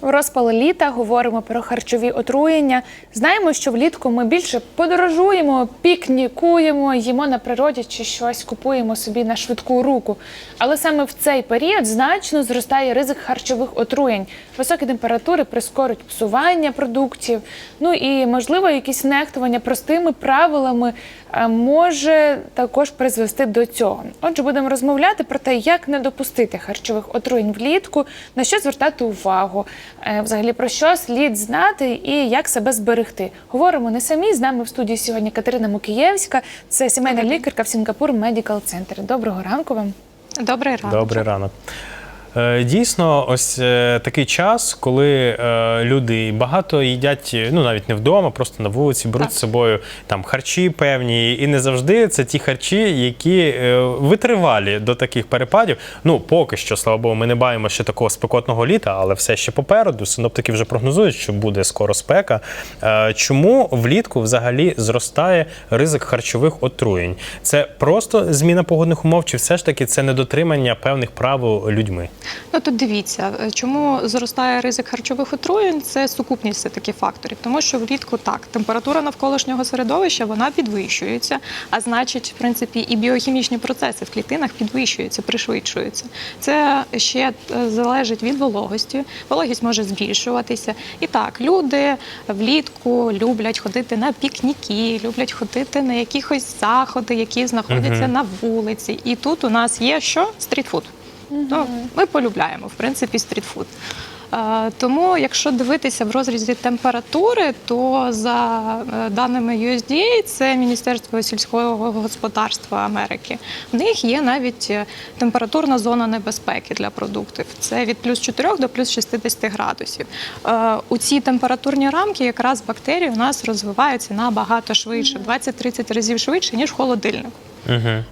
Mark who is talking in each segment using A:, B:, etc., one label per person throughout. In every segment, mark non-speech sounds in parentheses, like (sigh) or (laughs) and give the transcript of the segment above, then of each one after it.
A: У розпал літа говоримо про харчові отруєння. Знаємо, що влітку ми більше подорожуємо, пікнікуємо, їмо на природі чи щось купуємо собі на швидку руку. Але саме в цей період значно зростає ризик харчових отруєнь. Високі температури прискорюють псування продуктів. Ну і можливо, якісь нехтування простими правилами е, може також призвести до цього. Отже, будемо розмовляти про те, як не допустити харчових отруєнь влітку, на що звертати увагу, взагалі про що слід знати і як себе зберегти. Говоримо не самі. З нами в студії сьогодні Катерина Мукієвська, це сімейна лікарка в Сінгапур Медікал Центр. Доброго ранку вам.
B: Добрий ранок.
C: Добрий ранок. Е, Дійсно, ось е, такий час, коли е, люди багато їдять, ну навіть не вдома, просто на вулиці беруть
B: Так.
C: з собою там харчі певні, і не завжди це ті харчі, які витривалі до таких перепадів. Ну, поки що, слава Богу, ми не бачимо ще такого спекотного літа, але все ще попереду. Синоптики вже прогнозують, що буде скоро спека. Чому влітку взагалі зростає ризик харчових отруєнь? Це просто зміна погодних умов, чи все ж таки це недотримання певних правил людьми?
B: Ну тут дивіться, е, чому зростає ризик харчових отруєнь? Це сукупність все таки факторів, тому що влітку так температура навколишнього середовища вона підвищується, а значить, в принципі, і біохімічні процеси в клітинах підвищуються, пришвидшуються. Це ще е, залежить від вологості. Вологість може збільшуватися. І так, люди влітку люблять ходити на пікніки, люблять ходити на якихось заходи, які знаходяться
C: Мгм.
B: на вулиці. І тут у нас є що? Стрітфуд. Ну, ми полюбляємо, в принципі, стрітфуд. Е, Тому, якщо дивитися в розрізі температури, то за е, даними USDA, це Міністерство сільського господарства Америки, в них є навіть е, температурна зона небезпеки для продуктів. Це від плюс 4 до плюс 60 градусів. У ці температурні рамки якраз бактерії у нас розвиваються набагато швидше, 20-30 разів швидше, ніж в холодильнику.
C: Угу.
B: Е,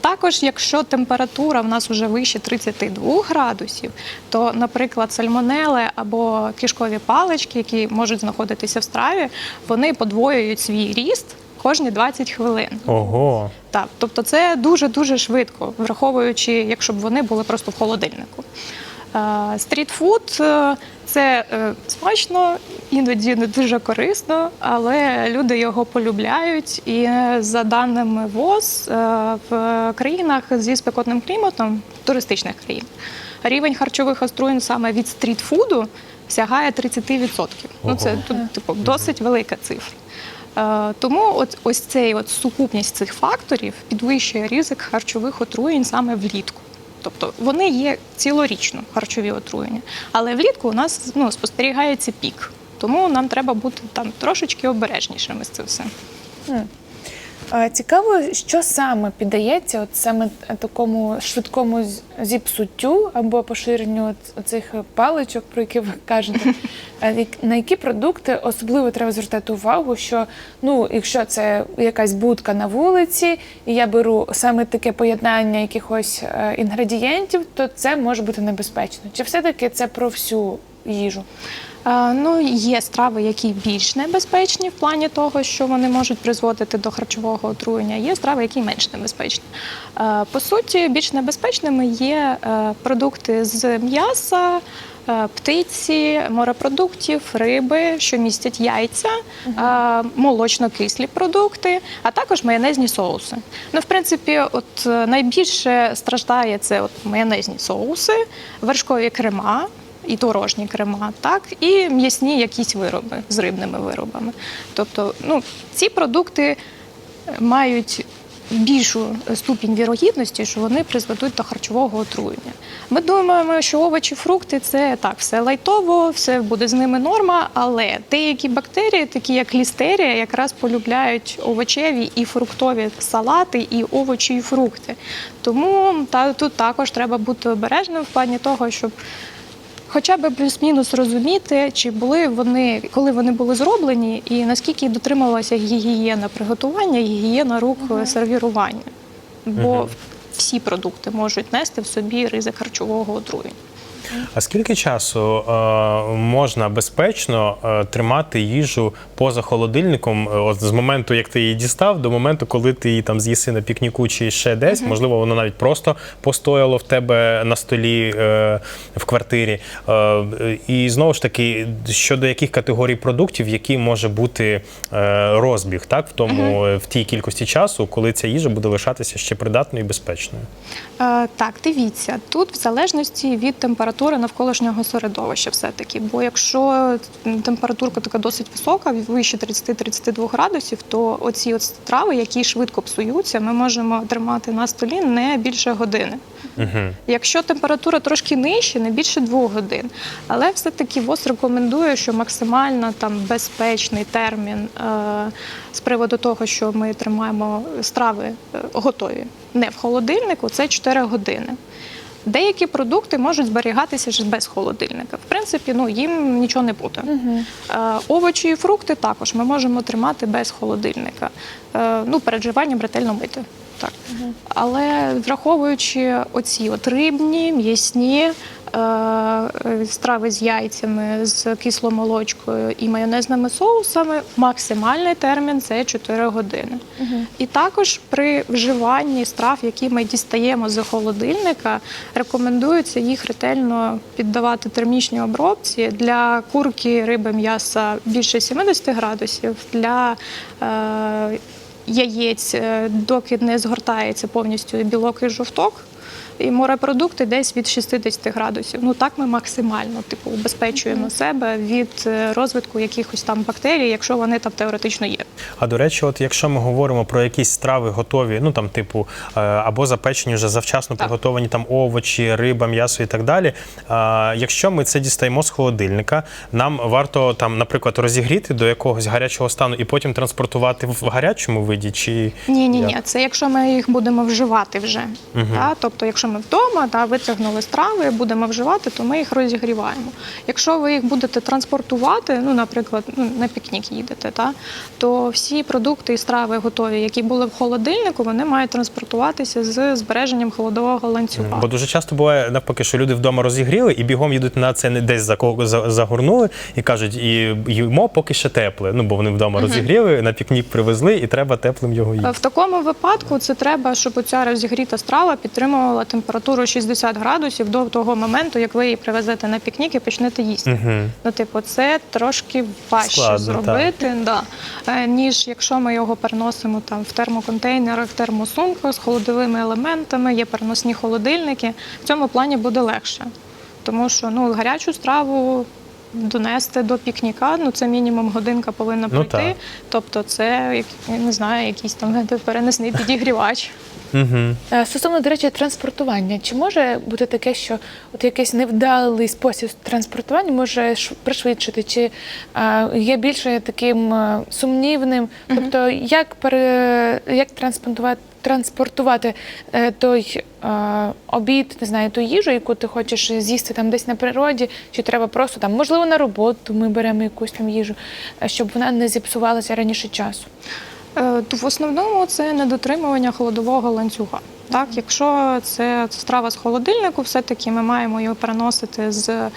B: Також, якщо температура в нас вже вище 32 градусів, то, наприклад, сальмонели або кишкові палички, які можуть знаходитися в страві, вони подвоюють свій ріст кожні 20 хвилин.
C: Ого.
B: Так, тобто це дуже дуже швидко, враховуючи, якщо б вони були просто в холодильнику. Е, Стрітфуд е, це е, смачно, іноді не дуже корисно, але люди його полюбляють. І за даними ВОЗ, в країнах зі спекотним кліматом, туристичних країн, рівень харчових отруєнь саме від стрітфуду сягає 30%. Ну це тут типу досить велика цифра. Тому от ось цей от сукупність цих факторів підвищує ризик харчових отруєнь саме влітку. Тобто вони є цілорічно харчові отруєння, але влітку у нас ну, спостерігається пік. Тому нам треба бути там трошечки обережнішими з цим всім.
A: Цікаво, що саме піддається от саме такому швидкому зіпсуттю або поширенню цих паличок, про які ви кажете. (laughs) На які продукти особливо треба звертати увагу, що ну, якщо це якась будка на вулиці, і я беру саме таке поєднання якихось е, інгредієнтів, то це може бути небезпечно. Чи все-таки це про всю їжу?
B: Е, Ну, є страви, які більш небезпечні в плані того, що вони можуть призводити до харчового отруєння. Є страви, які менш небезпечні. Е, По суті, більш небезпечними є е, продукти з м'яса. Птиці, морепродуктів, риби, що містять яйця, молочно-кислі продукти, а також майонезні соуси. Ну, в принципі, от найбільше страждає це от майонезні соуси, вершкові крема і творожні крема, так і м'ясні якісь вироби з рибними виробами. Тобто, ну ці продукти е, мають більшу ступінь вірогідності, що вони призведуть до харчового отруєння. Ми думаємо, що овочі, фрукти це так, все лайтово, все буде з ними норма, але деякі бактерії, такі як лістерія, якраз полюбляють овочеві і фруктові салати, і овочі, і фрукти. Тому та, тут також треба бути обережним в плані того, щоб хоча б плюс-мінус розуміти, чи були вони, коли вони були зроблені, і наскільки дотримувалася гігієна приготування, гігієна рук угу. сервірування. Бо
C: угу.
B: всі продукти можуть нести в собі ризик харчового отруєння.
C: А скільки часу е, можна безпечно е, тримати їжу поза холодильником, е, от з моменту, як ти її дістав, до моменту, коли ти її там з'їси на пікніку чи ще десь, можливо, воно навіть просто постояло в тебе на столі е, в квартирі. Е, і знову ж таки, щодо яких категорій продуктів, який може бути е, розбіг, так в тому е, в тій кількості часу, коли ця їжа буде лишатися ще придатною і безпечною.
B: Е, Так, дивіться, тут в залежності від температури навколишнього середовища все-таки. Бо якщо температурка така досить висока, вище 30-32 градусів, то оці от страви, які швидко псуються, ми можемо тримати на столі не більше години.
C: Угу.
B: Якщо температура трошки нижча, не більше двох годин. Але все-таки ВОЗ рекомендує, що максимально там безпечний термін е, з приводу того, що ми тримаємо страви е, готові не в холодильнику, це 4 години. Деякі продукти можуть зберігатися ж без холодильника. В принципі, ну їм нічого не буде. Е, овочі і фрукти також ми можемо тримати без холодильника. Е, ну, передживанням ретельно мити. Так. Але враховуючи оці от рибні, м'ясні страви з яйцями, з кисломолочкою і майонезними соусами, максимальний термін це 4 години. І також при вживанні страв, які ми дістаємо з холодильника, рекомендується їх ретельно піддавати термічній обробці для курки, риби, м'яса більше 70 градусів, для е, яєць, е, доки не згортається повністю білок і жовток. І морепродукти десь від 60 градусів. Ну так ми максимально типу убезпечуємо себе від е, розвитку якихось там бактерій, якщо вони там теоретично є.
C: А до речі, от якщо ми говоримо про якісь страви готові, ну там типу е, або запечені вже завчасно
B: Так.
C: приготовані там овочі, риба, м'ясо і так далі. А, якщо ми це дістаємо з холодильника, нам варто там, наприклад, розігріти до якогось гарячого стану і потім транспортувати в гарячому виді, чи
B: Ні, ні, ні, це якщо ми їх будемо вживати вже. Та? Тобто, якщо ми вдома та, витягнули страви, будемо вживати, то ми їх розігріваємо. Якщо ви їх будете транспортувати, ну, наприклад, ну, на пікнік їдете, та, то всі продукти і страви готові, які були в холодильнику, вони мають транспортуватися з збереженням холодового ланцюга.
C: Бо дуже часто буває навпаки, що люди вдома розігріли і бігом їдуть на це не десь за кого- загорнули і кажуть, і їмо поки ще тепле. Ну бо вони вдома розігріли, на пікнік привезли, і треба теплим його їсти.
B: В такому випадку це треба, щоб оця розігріта страва підтримувала температуру 60 градусів до того моменту, як ви її привезете на пікнік і почнете їсти.
C: Угу.
B: Ну, типу, це трошки важче
C: Складно,
B: зробити, да, е, ніж якщо ми його переносимо там в термоконтейнерах, термосумках з холодовими елементами, є переносні холодильники. В цьому плані буде легше. Тому що ну, гарячу страву донести до пікніка, ну це мінімум годинка повинна
C: Ну,
B: пройти.
C: так.
B: Тобто, це як- я не знаю, якийсь там (laughs) перенесний підігрівач.
C: Угу.
A: Е, Стосовно, до речі, транспортування, чи може бути таке, що от якийсь невдалий спосіб транспортування може пришвидшити, чи е, є більше таким е, сумнівним? Тобто, як пере, як транспортувати, транспортувати е, той е, обід, не знаю, ту їжу, яку ти хочеш з'їсти там десь на природі, чи треба просто там, можливо, на роботу ми беремо якусь там їжу, е, щоб вона не зіпсувалася раніше часу?
B: В основному це недотримування холодового ланцюга. Так, якщо це страва з холодильнику, все-таки ми маємо його переносити з е,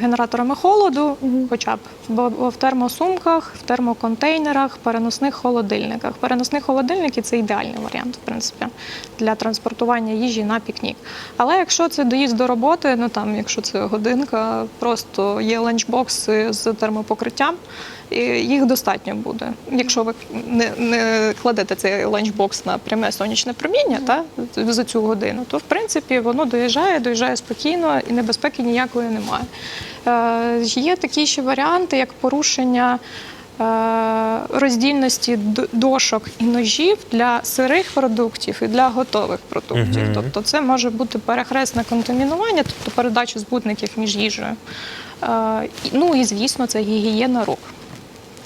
B: генераторами холоду, хоча б бо в термосумках, в термоконтейнерах, переносних холодильниках. Переносні холодильники це ідеальний варіант, в принципі, для транспортування їжі на пікнік. Але якщо це доїзд до роботи, ну там, якщо це годинка, просто є ланчбокси з термопокриттям. І їх достатньо буде. Якщо ви не, не кладете цей ланчбокс на пряме сонячне проміння та, за цю годину, то в принципі воно доїжджає, доїжджає спокійно і небезпеки ніякої немає. Е, є такі ще варіанти, як порушення. е, Роздільності дошок і ножів для сирих продуктів і для готових продуктів.
C: Мгм.
B: Тобто це може бути перехресне контамінування, тобто передача збутників між їжею. Е, Ну і звісно, це гігієна рук.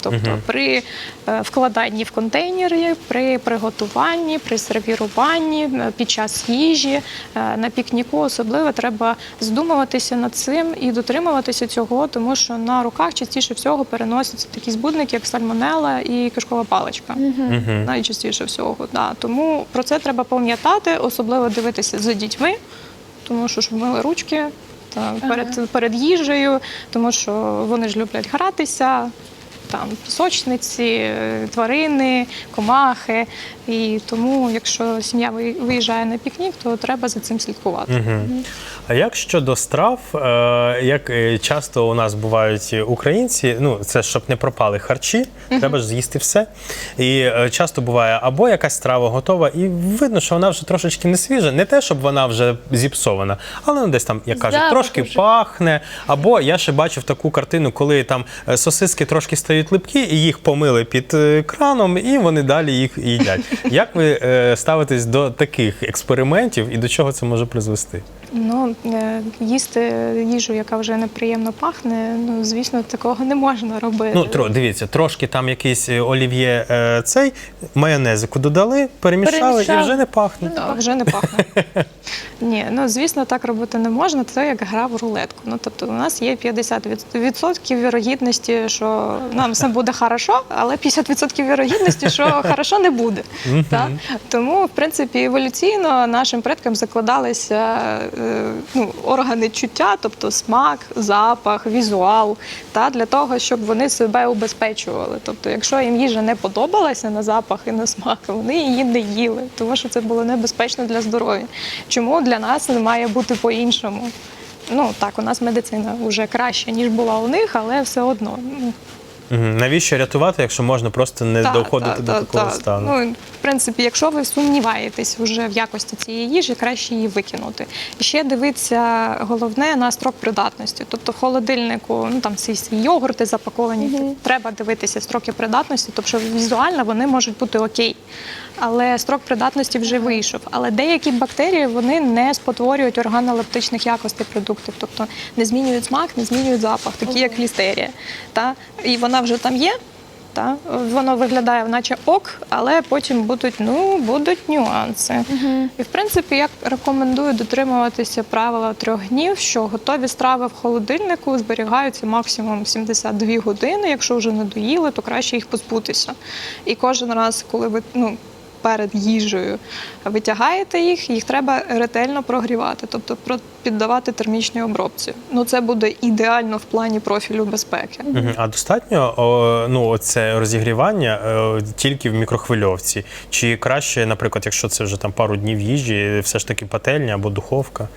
B: Тобто
C: Мгм.
B: при е, вкладанні в контейнери, при приготуванні, при сервіруванні, під час їжі, е, на пікніку особливо треба здумуватися над цим і дотримуватися цього, тому що на руках частіше всього переносяться такі збудники, як сальмонела і кишкова паличка.
C: Угу.
B: Найчастіше всього. Да. Тому про це треба пам'ятати, особливо дивитися за дітьми, тому що щоб мили ручки. перед, перед їжею, тому що вони ж люблять гратися. Там пісочниці, тварини, комахи. І тому, якщо сім'я виїжджає на пікнік, то треба за цим слідкувати.
C: А як щодо страв, е, як е, часто у нас бувають українці, ну це щоб не пропали харчі, треба ж з'їсти все. І е, часто буває або якась страва готова, і видно, що вона вже трошечки не свіжа. Не те, щоб вона вже зіпсована, але ну, десь там, як кажуть, трошки
A: уже.
C: пахне. Або я ще бачив таку картину, коли там сосиски трошки стають липкі, і їх помили під е, краном, і вони далі їх їдять. Як ви е, ставитесь до таких експериментів і до чого це може призвести?
B: Ну, е, їсти їжу, яка вже неприємно пахне, ну звісно, такого не можна робити.
C: Ну, тро, дивіться, трошки там якийсь олів'є е, цей майонезику додали, перемішали,
A: Перемішали.
C: і вже не пахне.
B: А, вже не пахне. (laughs) Ні, ну звісно, так робити не можна. Це як гра в рулетку. Ну тобто, у нас є 50% вірогідності, що нам все буде хорошо, але 50% вірогідності, що (laughs) хорошо не буде. Так? Тому, в принципі, еволюційно нашим предкам закладалися е, ну, органи чуття, тобто смак, запах, візуал, та, для того, щоб вони себе убезпечували. Тобто, якщо їм їжа не подобалася на запах і на смак, вони її не їли, тому що це було небезпечно для здоров'я. Чому для нас не має бути по-іншому? Ну так, у нас медицина вже краще, ніж була у них, але все одно.
C: Мгм. Навіщо рятувати, якщо можна просто не
B: та,
C: доходити
B: та,
C: до
B: та,
C: такого
B: та.
C: стану?
B: Ну, в принципі, якщо ви сумніваєтесь вже в якості цієї їжі, краще її викинути. І ще дивитися головне на строк придатності. Тобто в холодильнику, ну там всі свої йогурти запаковані, треба дивитися строки придатності, тобто візуально вони можуть бути окей. Але строк придатності вже вийшов. Але деякі бактерії вони не спотворюють органолептичних якостей продуктів, тобто не змінюють смак, не змінюють запах, такі як лістерія. Та? І вона вже там є, та? Воно виглядає, наче ок, але потім будуть, ну, будуть нюанси. І в принципі, я рекомендую дотримуватися правила трьох днів, що готові страви в холодильнику зберігаються максимум 72 години. Якщо вже не доїли, то краще їх позбутися. І кожен раз, коли ви ну, перед їжею витягаєте їх, їх треба ретельно прогрівати, тобто піддавати термічній обробці. Ну це буде ідеально в плані профілю безпеки.
C: А достатньо ну, це розігрівання е, тільки в мікрохвильовці? Чи краще, наприклад, якщо це вже там пару днів їжі, все ж таки пательня або духовка?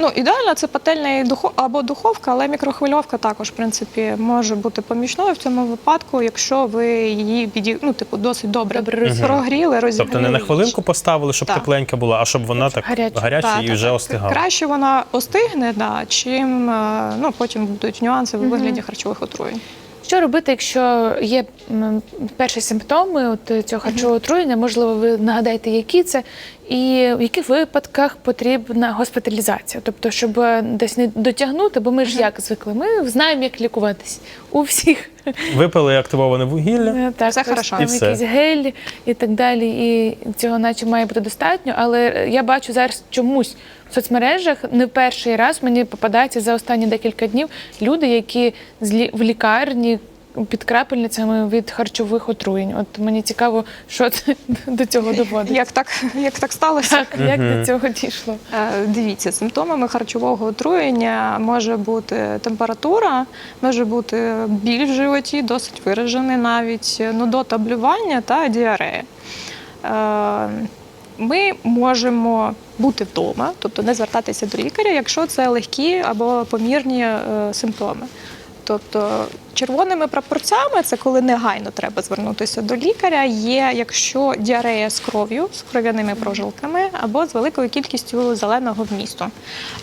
B: Ну, ідеально це пательня або духовка, але мікрохвильовка також, в принципі, може бути помічною в цьому випадку, якщо ви її піді... ну, типу, досить добре,
A: Добре
B: прогріли, розігріли.
C: Тобто не на хвилинку поставили, щоб
B: Так.
C: тепленька була, а щоб вона так
A: Гаряча.
C: гаряча
B: Так,
C: і
B: так,
C: вже
B: так.
C: остигала.
B: Краще вона остигне, да, чим е, ну, потім будуть нюанси в вигляді харчових отруєнь.
A: Що робити, якщо є перші симптоми от цього харчового отруєння? Можливо, ви нагадаєте, які це, і в яких випадках потрібна госпіталізація? Тобто, щоб е, десь не дотягнути, бо ми ж як звикли, ми знаємо, як лікуватись у всіх.
C: Випили активоване вугілля.
A: Е, Так,
B: Все хорошо.
A: там
C: І все.
A: якісь гелі і так далі. І цього наче має бути достатньо. Але я бачу зараз чомусь в соцмережах не перший раз мені попадаються за останні декілька днів люди, які з лі- в лікарні. Під крапельницями від харчових отруєнь. От мені цікаво, що це (laughs) до цього доводить.
B: Як так, як так сталося?
A: Так, як до цього дійшло?
B: Е, Дивіться, симптомами харчового отруєння може бути температура, може бути біль в животі, досить виражений навіть, нудота блювання та діарея. Е, Ми можемо бути вдома, тобто не звертатися до лікаря, якщо це легкі або помірні е, симптоми. Тобто червоними прапорцями це коли негайно треба звернутися до лікаря. Є якщо діарея з кров'ю, з кров'яними прожилками або з великою кількістю зеленого вмісту.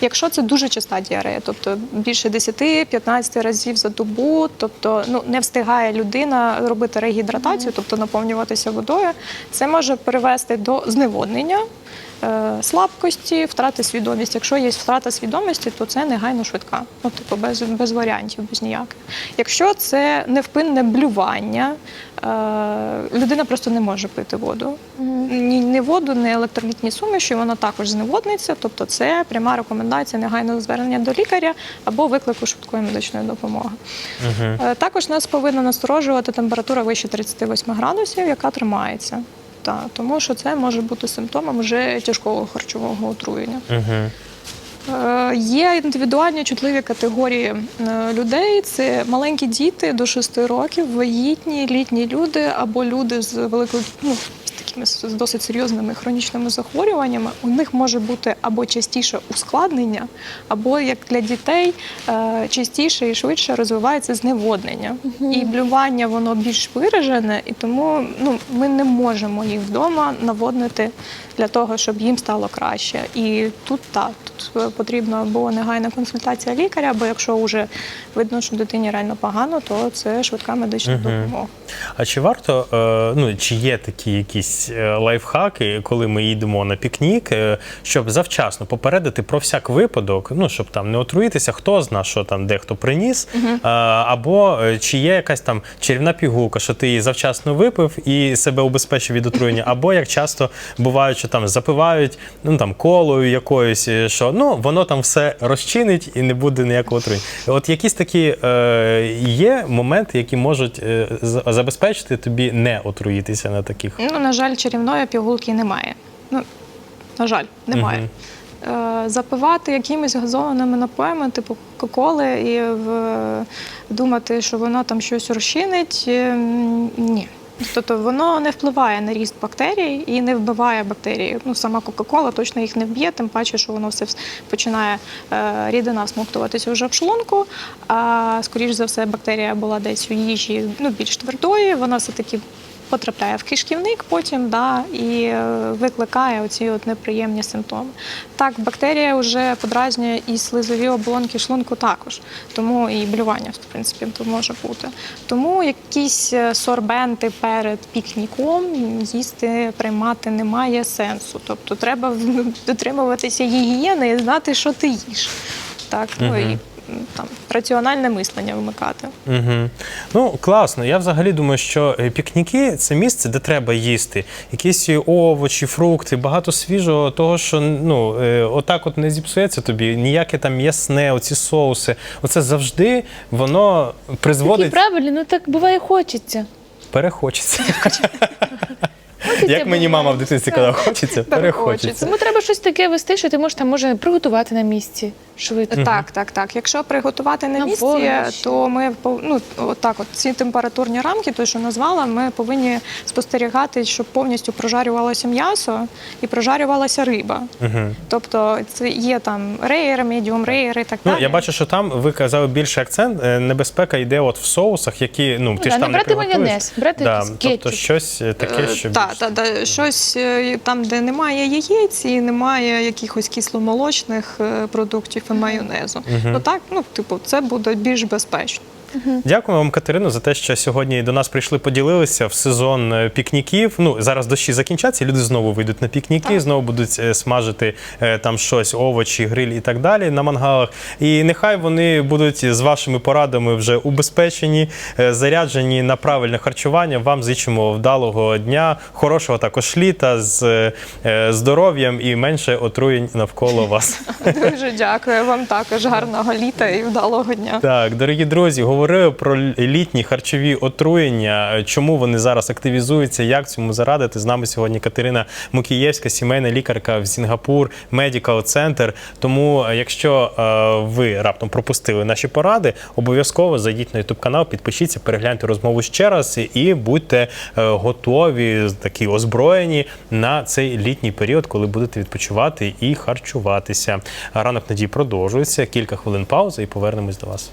B: Якщо це дуже часта діарея, тобто більше 10-15 разів за добу, тобто ну не встигає людина робити регідратацію, тобто наповнюватися водою, це може привести до зневоднення. Е, Слабкості, втрати свідомості. Якщо є втрата свідомості, то це негайно швидка. Ну, типу, без, без варіантів, без ніяких. Якщо це невпинне блювання, е, людина просто не може пити воду. Ні, ні воду, ні електролітні суміші, вона також зневодниться. Тобто це пряма рекомендація негайного звернення до лікаря або виклику швидкої медичної допомоги. Е, Також нас повинна насторожувати температура вище 38 градусів, яка тримається. Та, тому що це може бути симптомом вже тяжкого харчового отруєння.
C: Угу.
B: Е, Є індивідуальні чутливі категорії е, людей. Це маленькі діти до 6 років, вагітні, літні люди або люди з великою ну, з такими з досить серйозними хронічними захворюваннями. У них може бути або частіше ускладнення, або як для дітей е, частіше і швидше розвивається зневоднення. І блювання воно більш виражене, і тому ну, ми не можемо їх вдома наводнити для того, щоб їм стало краще. І тут так, тут е, потрібна або негайна консультація лікаря, або якщо вже видно, що дитині реально погано, то це швидка медична допомога.
C: А чи варто, е, ну чи є такі якісь е, лайфхаки, коли ми їдемо на пікнік, щоб завчасно попередити про всяк випадок, ну щоб там не отруїтися, хто зна, що там дехто приніс, е, або чи є якась там чарівна пігулка, що ти її завчасно випив і себе убезпечив від отруєння, або як часто буває, що там запивають ну там колою якоюсь, е, що ну воно там все розчинить і не буде ніякого отруєння. От якісь такі е, є моменти, які можуть е, забезпечити тобі не отруїтися на таких.
B: Ну, на жаль, чарівної пігулки немає. Ну, на жаль, немає. Е, Запивати якимись газованими напоями, типу Кока-Коли, і в, думати, що воно там щось розчинить, е, ні. Тобто воно не впливає на ріст бактерій і не вбиває бактерії. Ну, сама Кока-Кола точно їх не вб'є, тим паче, що воно все починає е, рідина смоктуватися вже в шлунку. А скоріш за все, бактерія була десь у їжі ну, більш твердої, вона все-таки потрапляє в кишківник потім да, і е, викликає оці от неприємні симптоми. Так, бактерія вже подразнює і слизові оболонки шлунку також, тому і блювання, в принципі, то може бути. Тому якісь е, сорбенти перед пікніком їсти, приймати немає сенсу. Тобто треба (laughs) дотримуватися гігієни і знати, що ти їш. Так, м, там раціональне мислення вмикати.
C: Угу. Ну, класно. Я взагалі думаю, що е, пікніки це місце, де треба їсти. Якісь овочі, фрукти, багато свіжого, того, що ну, е, отак от не зіпсується тобі, ніяке там м'ясне, оці соуси. Оце завжди воно
A: Такі
C: призводить.
A: правильні, ну так буває хочеться.
C: Перехочеться. (laughs) (laughs) Як мені мама в дитинстві казала, хочеться, перехочеться.
A: Тому треба щось таке вести, що ти можеш там може приготувати на місці швидко.
B: Так, так, так. Якщо приготувати на місці, то ми ну, отак, от ці температурні рамки, то що назвала, ми повинні спостерігати, щоб повністю прожарювалося м'ясо і прожарювалася риба. Тобто це є там рейер, медіум рейер і так
C: Ну,
B: далі.
C: я бачу, що там ви казали більший акцент. е, Небезпека йде от в соусах, які ну, ти ж там не
A: брати майонез, брати
C: да,
A: якийсь
C: тобто щось е, таке, що
B: Так, так, щось е, там, де немає яєць і немає якихось кисломолочних е, продуктів і майонезу. Ну так, ну типу, це буде більш безпечно.
C: Дякую вам, Катерино, за те, що сьогодні до нас прийшли, поділилися в сезон е, пікніків. Ну зараз дощі закінчаться, люди знову вийдуть на пікніки, знову будуть е, смажити е, там щось, овочі, гриль і так далі на мангалах. І нехай вони будуть з вашими порадами вже убезпечені, заряджені на правильне харчування. Вам зичимо вдалого дня, хорошого також літа з здоров'ям і менше отруєнь навколо вас.
B: Дуже дякую вам також. Гарного літа і вдалого дня.
C: Так, дорогі друзі, говорили про літні харчові отруєння, чому вони зараз активізуються, як цьому зарадити. З нами сьогодні Катерина Мукієвська, сімейна лікарка в Сінгапур Medical Center. Тому, е, якщо е, ви раптом пропустили наші поради, обов'язково зайдіть на YouTube канал, підпишіться, перегляньте розмову ще раз і будьте е, готові, такі озброєні на цей літній період, коли будете відпочивати і харчуватися. Ранок надії продовжується. Кілька хвилин паузи і повернемось до вас.